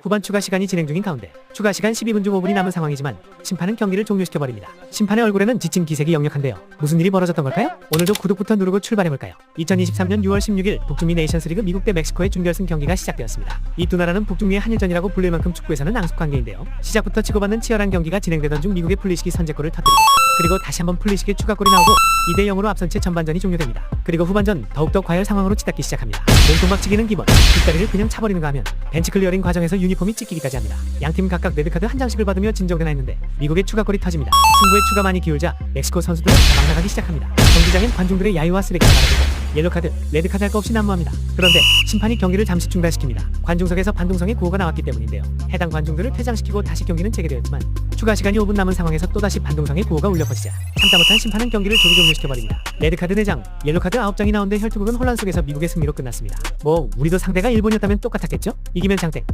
후반 추가 시간이 진행 중인 가운데 추가 시간 12분 중 5분이 남은 상황이지만 심판은 경기를 종료시켜버립니다. 심판의 얼굴에는 지친 기색이 역력한데요. 무슨 일이 벌어졌던 걸까요? 오늘도 구독부터 누르고 출발해볼까요? 2023년 6월 16일 북중미 네이션스리그 미국 대 멕시코의 준결승 경기가 시작되었습니다. 이 두 나라는 북중미의 한일전이라고 불릴 만큼 축구에서는 앙숙 관계인데요. 시작부터 치고받는 치열한 경기가 진행되던 중 미국의 플리식이 선제골을 터뜨립니다. 그리고 다시 한번 플리식의 추가골이 나오고 2대 0으로 앞선 채 전반전이 종료됩니다. 그리고 후반전 더욱더 과열 상황으로 치닫기 시작합니다. 몸통 박치기는 기본, 뒷다리를 그냥 차버리는가 하면 벤치 클리어링 과정에서 유니폼이 찢기기까지 합니다. 양팀 각각 레드카드 한 장씩을 받으며 진정되나 했는데 미국의 추가골이 터집니다. 승부의 추가 많이 기울자 멕시코 선수들은 막 나가기 시작합니다. 경기장엔 관중들의 야유와 쓰레기가 나르고 옐로카드, 레드카드 할 거 없이 난무합니다. 그런데 심판이 경기를 잠시 중단시킵니다. 관중석에서 반동성의 구호가 나왔기 때문인데요. 해당 관중들을 퇴장시키고 다시 경기는 재개되었지만 추가 시간이 5분 남은 상황에서 또다시 반동성의 구호가 울려 퍼지자 참다 못한 심판은 경기를 조기 종료시켜버립니다. 레드카드 4장, 옐로카드 9장이 나온데 혈투국은 혼란 속에서 미국의 승리로 끝났습니다. 뭐 우리도 상대가 일본이었다면 똑같았겠죠? 이기면 장땡,